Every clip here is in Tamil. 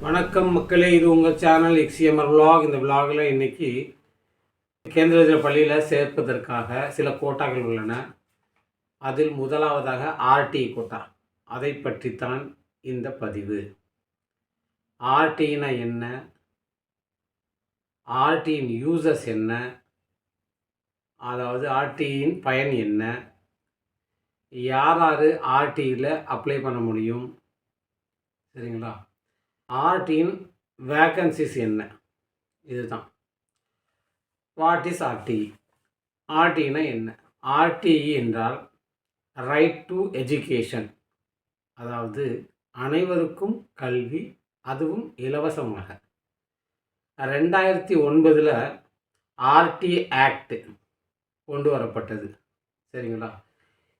வணக்கம் மக்களே இது உங்கள் சேனல் எக்ஸிஎம்ஆர் விலாக் இந்த விலாகில் இன்றைக்கி கேந்திர பள்ளியில் சேர்ப்பதற்காக சில கோட்டாக்கள் உள்ளன. அதில் முதலாவதாக ஆர்டி கோட்டா. அதை பற்றித்தான் இந்த பதிவு. ஆர்டினா என்ன? ஆர்டியின் யூசஸ் என்ன? அதாவது ஆர்டியின் பயன் என்ன? யார் யார் ஆர்டியில் அப்ளை பண்ண முடியும்? சரிங்களா? ஆர்டியின் வேக்கன்சிஸ் என்ன? இதுதான். வாட் இஸ் ஆர்டிஇ ஆர்டினா என்ன? ஆர்டிஇ என்றால் ரைட் டு எஜுகேஷன் அதாவது அனைவருக்கும் கல்வி அதுவும் இலவசமாக. ரெண்டாயிரத்தி ஒன்பதில் ஆர்டி ஆக்ட் கொண்டு வரப்பட்டது. சரிங்களா?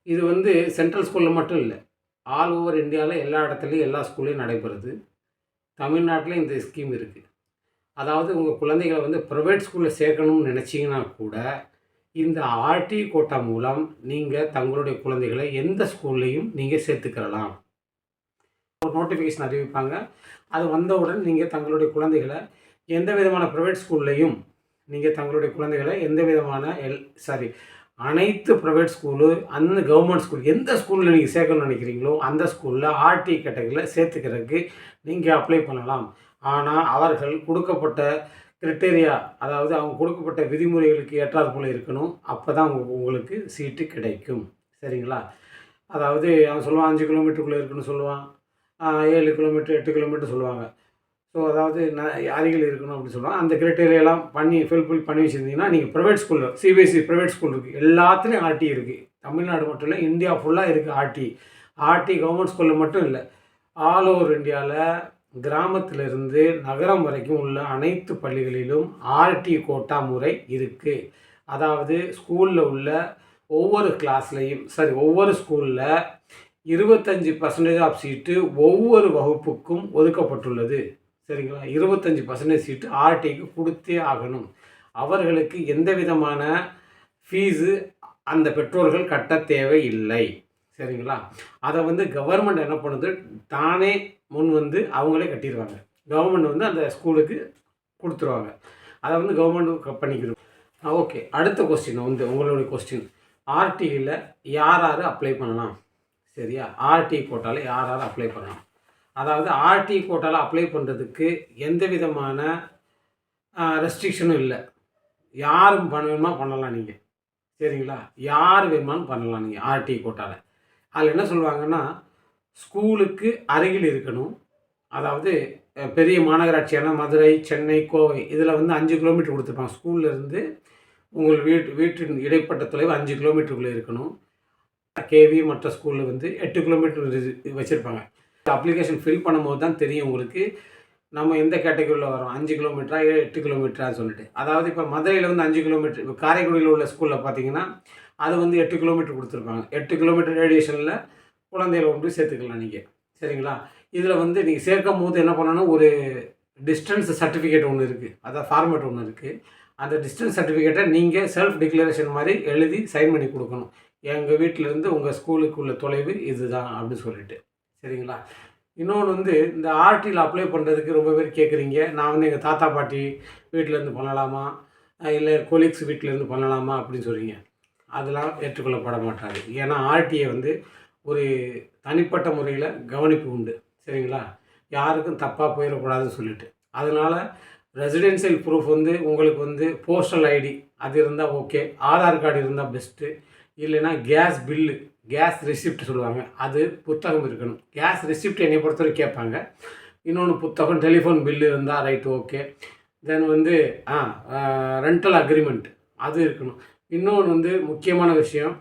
இது வந்து சென்ட்ரல் ஸ்கூலில் மட்டும் இல்லை. ஆல் ஓவர் இந்தியாவில் எல்லா இடத்துலையும் எல்லா ஸ்கூல்லையும் நடைபெறுது. தமிழ்நாட்டில் இந்த ஸ்கீம் இருக்குது அதாவது உங்கள் குழந்தைகளை வந்து ப்ரைவேட் ஸ்கூலில் சேர்க்கணும்னு நினச்சிங்கன்னா கூட இந்த ஆர்டி கோட்டா மூலம் நீங்கள் தங்களுடைய குழந்தைகளை எந்த ஸ்கூல்லையும் நீங்கள் சேர்த்துக்கிறலாம். ஒரு நோட்டிஃபிகேஷன் அறிவிப்பாங்க. அது வந்தவுடன் நீங்கள் தங்களுடைய குழந்தைகளை எந்த விதமான ப்ரைவேட் ஸ்கூல்லையும் நீங்கள் தங்களுடைய குழந்தைகளை எந்த விதமான எல் சாரி அனைத்து ப்ரைவேட் ஸ்கூலு அந்த கவர்மெண்ட் ஸ்கூல் எந்த ஸ்கூலில் நீங்கள் சேர்க்கணும்னு நினைக்கிறீங்களோ அந்த ஸ்கூலில் ஆர்டி கேட்டகரியில் சேர்த்துக்கிறதுக்கு நீங்கள் அப்ளை பண்ணலாம். ஆனால் அவர்கள் கொடுக்கப்பட்ட கிரிட்டேரியா அதாவது அவங்க கொடுக்கப்பட்ட விதிமுறைகளுக்கு ஏற்றாறு போல் இருக்கணும். அப்போ தான் உங்களுக்கு சீட்டு கிடைக்கும். சரிங்களா? அதாவது அவன் சொல்லுவான் அஞ்சு கிலோமீட்டருக்குள்ளே இருக்குன்னு சொல்லுவான். ஏழு கிலோமீட்டர் எட்டு கிலோமீட்டர் சொல்லுவாங்க. ஸோ அதாவது ந அருகில் இருக்கணும் அப்படின்னு சொல்லுவாங்க அந்த கிரைட்டீரியெல்லாம் பண்ணி ஃபில்ஃபில் பண்ணி வச்சுருந்தீங்கன்னா நீங்கள் ப்ரைவேட் ஸ்கூலில் சிபிஎஸ்சி ப்ரைவேட் ஸ்கூல் இருக்குது எல்லாத்துலேயும் ஆர்டி இருக்குது தமிழ்நாடு மட்டும் இல்லை இந்தியா ஃபுல்லாக இருக்குது ஆர்டி. ஆர்டி கவர்மெண்ட் ஸ்கூலில் மட்டும் இல்லை ஆல் ஓவர் இந்தியாவில் கிராமத்திலிருந்து நகரம் வரைக்கும் உள்ள அனைத்து பள்ளிகளிலும் ஆர்டி கோட்டா முறை இருக்குது அதாவது ஸ்கூலில் உள்ள ஒவ்வொரு கிளாஸ்லேயும் சரி ஒவ்வொரு ஸ்கூலில் இருபத்தஞ்சி பர்சன்டேஜ் ஆஃப் சீட்டு ஒவ்வொரு வகுப்புக்கும் ஒதுக்கப்பட்டுள்ளது. சரிங்களா? இருபத்தஞ்சி பர்சன்டேஜ் சீட்டு ஆர்டிக்கு கொடுத்தே ஆகணும். அவர்களுக்கு எந்த விதமான ஃபீஸு அந்த பெற்றோர்கள் கட்ட தேவையில்லை. சரிங்களா? அதை வந்து கவர்மெண்ட் என்ன பண்ணுது? தானே முன் வந்து அவங்களே கட்டிடுவாங்க. கவர்மெண்ட் வந்து அந்த ஸ்கூலுக்கு கொடுத்துருவாங்க. அதை வந்து கவர்மெண்ட் பண்ணிக்கிறோம் ஓகே அடுத்த கொஸ்டின் வந்து உங்களுடைய கொஸ்டின் ஆர்டியில் யார் யார் அப்ளை பண்ணலாம்? சரியா? ஆர்டி கோட்டாவில் யார் யார் அப்ளை பண்ணலாம்? அதாவது ஆர்டி கோட்டாவில் அப்ளை பண்ணுறதுக்கு எந்த விதமான ரெஸ்ட்ரிக்ஷனும் இல்லை. யாரும் பண்ண வேணுமா பண்ணலாம் நீங்கள் சரிங்களா? யார் வேணுமாலும் பண்ணலாம் நீங்கள் ஆர்டி கோட்டாவில் அதில் என்ன சொல்லுவாங்கன்னா ஸ்கூலுக்கு அருகில் இருக்கணும். அதாவது பெரிய மாநகராட்சியான மதுரை சென்னை கோவை இதில் வந்து அஞ்சு கிலோமீட்டர் கொடுத்துருப்பாங்க. ஸ்கூல்ல இருந்து உங்கள் வீட்டு வீட்டின் இடைப்பட்ட தொலைவு அஞ்சு கிலோமீட்டருக்குள்ளே இருக்கணும். கேவி மற்ற ஸ்கூலில் வந்து எட்டு கிலோமீட்டர் வச்சுருப்பாங்க. அப்ளிகேஷன் ஃபில் பண்ணும்போது தான் தெரியும் உங்களுக்கு. நம்ம எந்த கேட்டகரியில் வரோம் அஞ்சு கிலோமீட்டரா இல்லை எட்டு கிலோமீட்டரான்னு சொல்லிட்டு. அதாவது இப்போ மதுரையில் வந்து அஞ்சு கிலோமீட்டர் இப்போ காரைக்குடியில் உள்ள ஸ்கூலில் பார்த்தீங்கன்னா அது வந்து எட்டு கிலோமீட்டர் கொடுத்துருப்பாங்க. எட்டு கிலோமீட்டர் ரேடியேஷனில் குழந்தைகளை கொண்டு சேர்த்துக்கலாம் நீங்கள் சரிங்களா? இதில் வந்து நீங்கள் சேர்க்கும் போது என்ன பண்ணணும்? ஒரு டிஸ்டன்ஸ் சர்டிஃபிகேட் ஒன்று இருக்குது அதாவது ஃபார்மேட் ஒன்று இருக்குது அந்த டிஸ்டன்ஸ் சர்டிஃபிகேட்டை நீங்கள் செல்ஃப் டிக்ளரேஷன் மாதிரி எழுதி சைன் பண்ணி கொடுக்கணும். எங்கள் வீட்டிலேருந்து உங்கள் ஸ்கூலுக்கு உள்ள தொலைவு இதுதான் அப்படின்னு சொல்லிட்டு. சரிங்களா? இன்னொன்று வந்து இந்த ஆர்டியில் அப்ளை பண்ணுறதுக்கு ரொம்ப பேர் கேட்குறீங்க நான் வந்து எங்கள் தாத்தா பாட்டி வீட்டிலேருந்து பண்ணலாமா? இல்லை கொலீக்ஸ் வீட்டிலேருந்து பண்ணலாமா? அப்படின்னு சொல்கிறீங்க அதெல்லாம் ஏற்றுக்கொள்ளப்பட மாட்டாது. ஏன்னா ஆர்டியை வந்து ஒரு தனிப்பட்ட முறையில் கவனிப்பு உண்டு. சரிங்களா? யாருக்கும் தப்பாக போயிடக்கூடாதுன்னு சொல்லிட்டு. அதனால் ரெசிடென்சியல் ப்ரூஃப் வந்து உங்களுக்கு வந்து போஸ்டல் ஐடி அது இருந்தால் ஓகே ஆதார் கார்டு இருந்தால் பெஸ்ட்டு இல்லைன்னா கேஸ் பில்லு கேஸ் ரெசிப்ட் சொல்லுவாங்க. அது புத்தகம் இருக்கணும். கேஸ் ரெசிப்ட் என்னை பொறுத்தவரை கேட்பாங்க. இன்னொன்று புத்தகம் டெலிஃபோன் பில்லு இருந்தால் ரைட் ஓகே தென் வந்து ஆ ரெண்டல் அக்ரிமெண்ட் அது இருக்கணும். இன்னொன்று வந்து முக்கியமான விஷயம்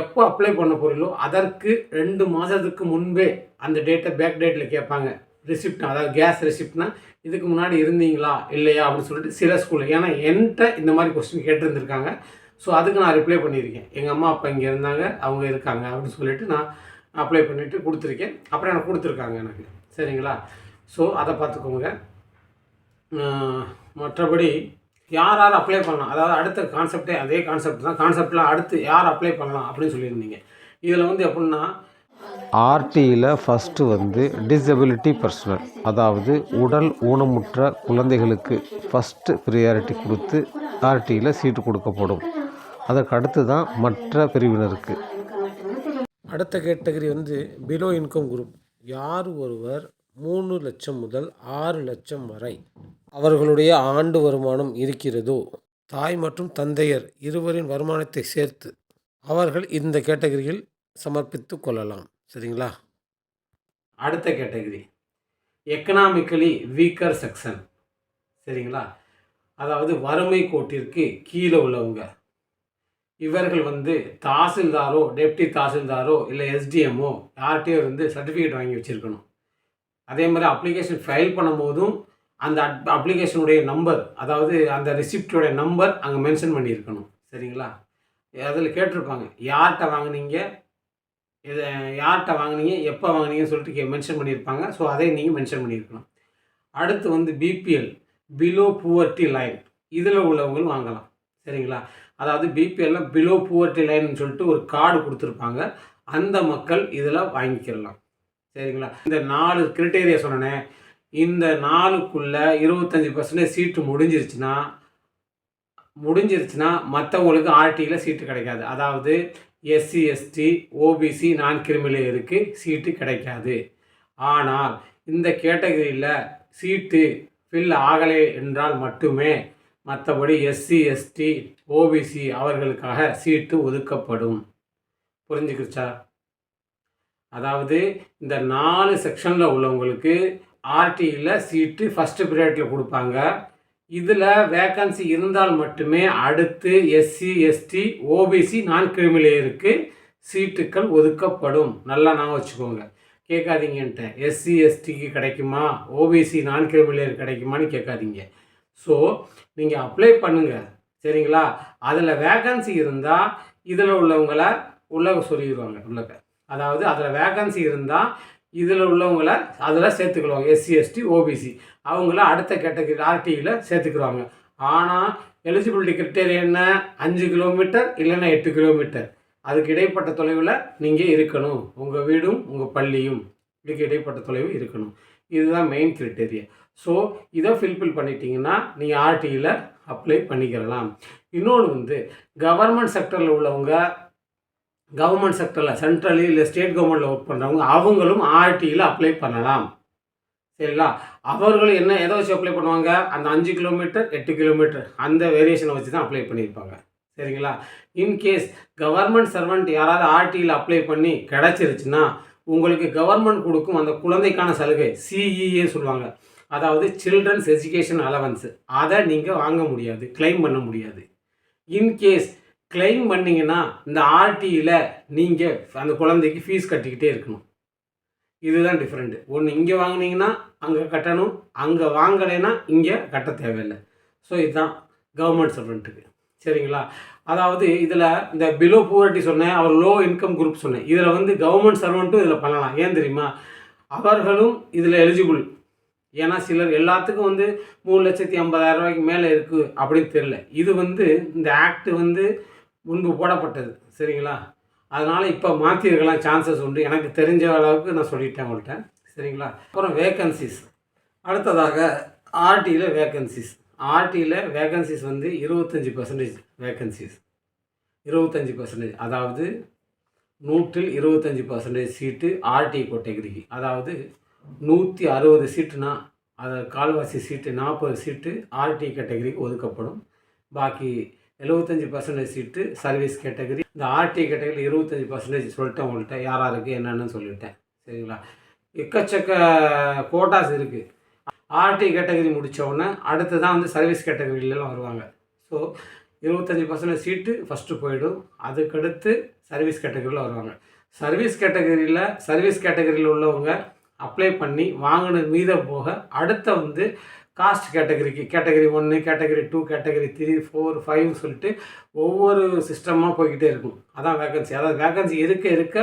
எப்போ அப்ளை பண்ண போகிறீங்களோ அதற்கு ரெண்டு மாதத்துக்கு முன்பே அந்த டேட்டை பேக் டேட்டில் கேட்பாங்க. ரெசிப்ட் அதாவது கேஸ் ரெசிப்ட்னா இதுக்கு முன்னாடி இருந்தீங்களா இல்லையா அப்படின்னு சொல்லிட்டு சில ஸ்கூலில் ஏன்னா என்கிட்ட இந்த மாதிரி கொஸ்டின் கேட்டிருந்துருக்காங்க. ஸோ அதுக்கு நான் ரிப்ளை பண்ணியிருக்கேன். எங்கள் அம்மா அப்பா இங்கே இருந்தாங்க அவங்க இருக்காங்க அப்படின்னு சொல்லிட்டு நான் அப்ளை பண்ணிவிட்டு கொடுத்துருக்கேன். அப்புறம் எனக்கு கொடுத்துருக்காங்க எனக்கு. சரிங்களா? ஸோ அதை பார்த்துக்கோங்க. மற்றபடி யார் யார் அப்ளை பண்ணலாம்? அதாவது அடுத்த கான்செப்டே அதே கான்செப்ட் தான். கான்செப்டில் அடுத்து யார் அப்ளை பண்ணலாம் அப்படின்னு சொல்லியிருந்தீங்க. இதில் வந்து எப்படின்னா ஆர்டியில் ஃபஸ்ட்டு வந்து டிசபிலிட்டி பர்சனல் அதாவது உடல் ஊனமுற்ற குழந்தைகளுக்கு ஃபஸ்ட்டு ப்ரியாரிட்டி கொடுத்து ஆர்டியில் சீட்டு கொடுக்கப்படும். அதற்கு அடுத்து தான் மற்ற பிரிவினருக்கு. அடுத்த கேட்டகரி வந்து பிலோ இன்கம் குரூப் யார் ஒருவர் மூணு லட்சம் முதல் ஆறு லட்சம் வரை அவர்களுடைய ஆண்டு வருமானம் இருக்கிறதோ தாய் மற்றும் தந்தையர் இருவரின் வருமானத்தை சேர்த்து அவர்கள் இந்த கேட்டகரியில் சமர்ப்பித்து கொள்ளலாம். சரிங்களா? அடுத்த கேட்டகரி. எக்கனாமிக்கலி வீக்கர் செக்ஷன் சரிங்களா? அதாவது வறுமை கோட்டிற்கு கீழே உள்ளவங்க. இவர்கள் வந்து தாசில்தாரோ டெப்டி தாசில்தாரோ இல்லை எஸ்டிஎம்மோ யார்கிட்டயோ இருந்து சர்டிஃபிகேட் வாங்கி வச்சுருக்கணும். அதே மாதிரி அப்ளிகேஷன் ஃபைல் பண்ணும்போதும் அந்த அப்ளிகேஷனுடைய நம்பர் அதாவது அந்த ரிசிப்டோடைய நம்பர் அங்கே மென்ஷன் பண்ணியிருக்கணும். சரிங்களா? அதில் கேட்டிருப்பாங்க யார்கிட்ட வாங்குனீங்க? இதை யார்கிட்ட வாங்குனீங்க? எப்போ வாங்குனீங்கன்னு சொல்லிட்டு கே மென்ஷன் பண்ணியிருப்பாங்க. ஸோ அதை நீங்கள் மென்ஷன் பண்ணியிருக்கணும். அடுத்து வந்து பிபிஎல் பிலோ புவர்ட்டி லைன் இதில் உள்ளவங்களும் வாங்கலாம். சரிங்களா? அதாவது பிபிஎல்ல பிலோ புவர்ட்டி லைன்னு சொல்லிட்டு ஒரு கார்டு கொடுத்துருப்பாங்க. அந்த மக்கள் இதில் வாங்கிக்கிடலாம். சரிங்களா? இந்த நாலு கிரிட்டேரியா சொன்னேன். இந்த நாலுக்குள்ளே இருபத்தஞ்சி பர்சன்டேஜ் சீட்டு முடிஞ்சிருச்சுன்னா முடிஞ்சிருச்சுன்னா மற்றவங்களுக்கு ஆர்டியில் சீட்டு கிடைக்காது. அதாவது எஸ்சி எஸ்டி ஓபிசி நான் கிரிமிலேயருக்கு சீட்டு கிடைக்காது. ஆனால் இந்த கேட்டகரியில் சீட்டு ஃபில் ஆகலை என்றால் மட்டுமே மற்றபடி எஸ்சி எஸ்டி ஓபிசி அவர்களுக்காக சீட்டு ஒதுக்கப்படும். புரிஞ்சுக்கிச்சா? அதாவது இந்த நாலு செக்ஷனில் உள்ளவங்களுக்கு ஆர்டியில் சீட்டு ஃபஸ்ட்டு பீரியடில் கொடுப்பாங்க. இதில் வேக்கன்சி இருந்தால் மட்டுமே அடுத்து எஸ்சி எஸ்டி ஓபிசி நான் கிரிமிலேயருக்கு சீட்டுக்கள் ஒதுக்கப்படும். நல்லா நான் வச்சுக்கோங்க. கேட்காதீங்கன்ட்டு. எஸ்சி எஸ்டிக்கு கிடைக்குமா? ஓபிசி நான் கிரிமிலேயர் கிடைக்குமான்னு கேட்காதீங்க. ஸோ நீங்கள் அப்ளை பண்ணுங்கள் சரிங்களா? அதில் வேகன்சி இருந்தால் இதில் உள்ளவங்களை உள்ள சொல்லிடுவாங்க உள்ளக்க அதாவது அதில் வேகன்சி இருந்தால் இதில் உள்ளவங்களை அதில் சேர்த்துக்கிடுவாங்க எஸ்சி எஸ்டி ஓபிசி. அவங்கள அடுத்த கேட்டகரி ஆர்டியில் சேர்த்துக்கிடுவாங்க. ஆனால் எலிஜிபிலிட்டி கிரிட்டேரியா என்ன? அஞ்சு கிலோமீட்டர் இல்லைன்னா எட்டு கிலோமீட்டர் அதுக்கு இடைப்பட்ட தொலைவில் நீங்கள் இருக்கணும். உங்கள் வீடும் உங்கள் பள்ளியும். இதுக்கு இடைப்பட்ட தொலைவு இருக்கணும். இதுதான் மெயின் கிரிட்டேரியா ஸோ இதை ஃபில்ஃபில் பண்ணிட்டீங்கன்னா நீங்கள் ஆர்டியில் அப்ளை பண்ணிக்கிறலாம் இன்னொன்று வந்து கவர்மெண்ட் செக்டரில் உள்ளவங்க கவர்மெண்ட் செக்டரில் சென்ட்ரலி இல்லை ஸ்டேட் கவர்மெண்ட்டில் ஒர்க் பண்ணுறவங்க அவங்களும் ஆர்டியில் அப்ளை பண்ணலாம். சரிங்களா? அவர்களும் என்ன எதை வச்சு அப்ளை பண்ணுவாங்க? அந்த அஞ்சு கிலோமீட்டர் எட்டு கிலோமீட்டர் அந்த வேரியேஷனை வச்சு தான் அப்ளை பண்ணியிருப்பாங்க. சரிங்களா? இன்கேஸ் கவர்மெண்ட் சர்வெண்ட் யாராவது ஆர்டியில் அப்ளை பண்ணி கிடச்சிருச்சுன்னா உங்களுக்கு கவர்மெண்ட் கொடுக்கும் அந்த குழந்தைக்கான சலுகை சிஇஏ சொல்லுவாங்க. அதாவது சில்ட்ரன்ஸ் எஜுகேஷன் அலவன்ஸு. அதை நீங்கள் வாங்க முடியாது கிளைம் பண்ண முடியாது. இன்கேஸ் கிளைம் பண்ணிங்கன்னா இந்த ஆர்டியில் நீங்கள் அந்த குழந்தைக்கு ஃபீஸ் கட்டிக்கிட்டே இருக்கணும். இதுதான் டிஃப்ரெண்ட்டு ஒன்று இங்கே வாங்கினீங்கன்னா அங்கே கட்டணும். அங்கே வாங்கலைன்னா இங்கே கட்ட தேவையில்லை. ஸோ இதுதான் கவர்மெண்ட் சர்வெண்ட்டுக்கு சரிங்களா? அதாவது இதில் இந்த பிலோ பூவர்ட்டி சொன்னேன் அவர் லோ இன்கம் குரூப் சொன்னேன். இதில் வந்து கவர்மெண்ட் சர்வெண்ட்டும் இதில் பண்ணலாம். ஏன் தெரியுமா? அவர்களும் இதில் எலிஜிபிள் ஏன்னா சிலர் எல்லாத்துக்கும் வந்து மூணு லட்சத்தி ஐம்பதாயிரம் ரூபாய்க்கு மேலே இருக்குது அப்படின்னு தெரில இது வந்து இந்த ஆக்ட் வந்து முன்பு போடப்பட்டது. சரிங்களா? அதனால் இப்போ மாற்றிருக்கலாம் சான்சஸ் உண்டு. எனக்கு தெரிஞ்ச அளவுக்கு நான் சொல்லிட்டேன் உங்கள்கிட்ட சரிங்களா? அப்புறம் வேக்கன்சிஸ் அடுத்ததாக ஆர்டியில் வேக்கன்சிஸ் ஆர்டியில் வேக்கன்சிஸ் வந்து இருபத்தஞ்சி பர்சன்டேஜ் வேக்கன்சிஸ் இருபத்தஞ்சி பர்சன்டேஜ் அதாவது நூற்றில் இருபத்தஞ்சி பர்சன்டேஜ் சீட்டு ஆர்டி கேட்டகரிக்கு அதாவது நூற்றி அறுபது சீட்டுனா அதை கால்வாசி சீட்டு நாற்பது சீட்டு ஆர்டி கேட்டகரிக்கு ஒதுக்கப்படும். பாக்கி எழுபத்தஞ்சி பர்சன்டேஜ் சீட்டு சர்வீஸ் கேட்டகரி இந்த ஆர்டி கேட்டகரி இருபத்தஞ்சி பர்சன்டேஜ் சொல்லிட்டேன் உங்கள்கிட்ட யார் யாருக்கு என்னென்னு சொல்லிட்டேன். சரிங்களா? எக்கச்சக்க கோட்டாஸ் இருக்குது ஆர்டி கேட்டகரி முடித்தவுடனே அடுத்து தான் வந்து சர்வீஸ் கேட்டகரியிலலாம் வருவாங்க. ஸோ இருபத்தஞ்சி பர்சன்டேஜ் சீட்டு ஃபஸ்ட்டு போயிடும். அதுக்கடுத்து சர்வீஸ் கேட்டகரியில் வருவாங்க. சர்வீஸ் கேட்டகரியில் சர்வீஸ் கேட்டகரியில் உள்ளவங்க அப்ளை பண்ணி வாங்கினது மீத போக அடுத்த வந்து காஸ்ட் கேட்டகரிக்கு கேட்டகரி ஒன்று category two category three four ஃபைவ்னு சொல்லிட்டு ஒவ்வொரு சிஸ்டமாக போய்கிட்டே இருக்கும். அதான் வேகன்சி அதாவது வேகன்சி இருக்க இருக்க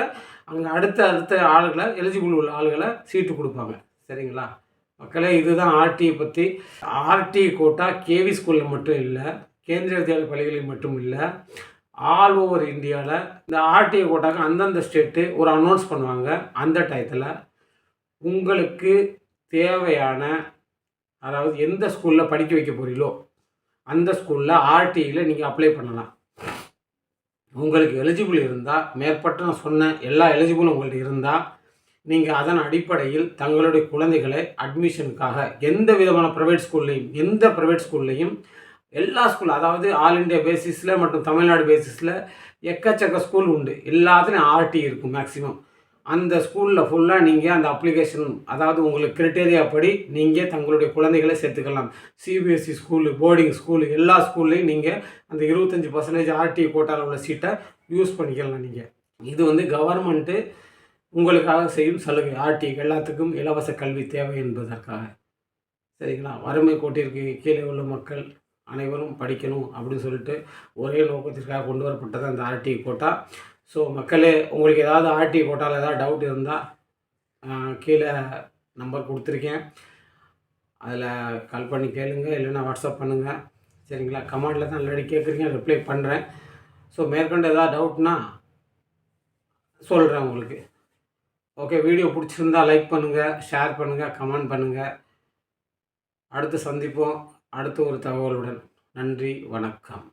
அங்கே அடுத்த அடுத்த ஆளுகளை எலிஜிபிள் உள்ள ஆளுகளை சீட்டு கொடுப்பாங்க. சரிங்களா? மக்களே இதுதான் ஆர்டியை பற்றி ஆர்டி கோட்டா கேவி ஸ்கூலில் மட்டும் இல்லை கேந்திரிய வித்யாலய பள்ளிகளில் மட்டும் இல்லை ஆல் ஓவர் இந்தியாவில் இந்த ஆர்டிஐ கோட்டாக்கு அந்தந்த ஸ்டேட்டு ஒரு அனௌன்ஸ் பண்ணுவாங்க. அந்த டயத்தில் உங்களுக்கு தேவையான அதாவது எந்த ஸ்கூலில் படிக்க வைக்க போகிறீங்களோ அந்த ஸ்கூலில் ஆர்டியில் நீங்கள் அப்ளை பண்ணலாம். உங்களுக்கு எலிஜிபிள் இருந்தால் மேற்பட்ட நான் சொன்ன எல்லா எலிஜிபிளும் உங்கள்கிட்ட இருந்தால் நீங்கள் அதன் அடிப்படையில் தங்களுடைய குழந்தைகளை அட்மிஷனுக்காக எந்த விதமான ப்ரைவேட் ஸ்கூல்லையும் எந்த ப்ரைவேட் ஸ்கூல்லையும் எல்லா ஸ்கூல் அதாவது ஆல் இண்டியா பேசிஸில் மற்றும் தமிழ்நாடு பேசிஸில் எக்கச்சக்க ஸ்கூல் உண்டு. எல்லாத்துலேயும் ஆர்டி இருக்கும் மேக்ஸிமம் அந்த ஸ்கூலில் ஃபுல்லாக நீங்கள் அந்த அப்ளிகேஷன் அதாவது உங்களுக்கு கிரிட்டேரியா படி நீங்கள் தங்களுடைய குழந்தைகளை சேர்த்துக்கலாம். சிபிஎஸ்சி ஸ்கூலு போர்டிங் ஸ்கூலு எல்லா ஸ்கூல்லையும் நீங்கள் அந்த இருபத்தஞ்சி பர்சன்டேஜ் ஆர்டி கோட்டாவில் உள்ள சீட்டை யூஸ் பண்ணிக்கலாம் நீங்கள் இது வந்து கவர்மெண்ட்டு உங்களுக்காக செய்யும் சலுகை. ஆர்டி எல்லாத்துக்கும் இலவச கல்வி தேவை என்பதற்காக. சரிங்களா? வறுமை கோட்டிற்கு கீழே உள்ள மக்கள் அனைவரும் படிக்கணும் அப்படின்னு சொல்லிட்டு ஒரே நோக்கத்திற்காக கொண்டு வரப்பட்டது அந்த ஆர்டி கோட்டா ஸோ மக்களே உங்களுக்கு ஏதாவது ஆர்டி போட்டால் ஏதாவது டவுட் இருந்தால் கீழே நம்பர் கொடுத்துருக்கேன். அதில் கால் பண்ணி கேளுங்க இல்லைன்னா வாட்ஸ்அப் பண்ணுங்கள் சரிங்களா? கமெண்டில் தான் ஆல்ரெடி கேட்குறீங்க ரிப்ளை பண்ணுறேன் ஸோ மேற்கொண்டு ஏதாவது டவுட்னா சொல்கிறேன் உங்களுக்கு. ஓகே வீடியோ பிடிச்சிருந்தா லைக் பண்ணுங்கள் ஷேர் பண்ணுங்கள் கமெண்ட் பண்ணுங்கள் அடுத்து சந்திப்போம். அடுத்து ஒரு தகவலுடன். நன்றி வணக்கம்.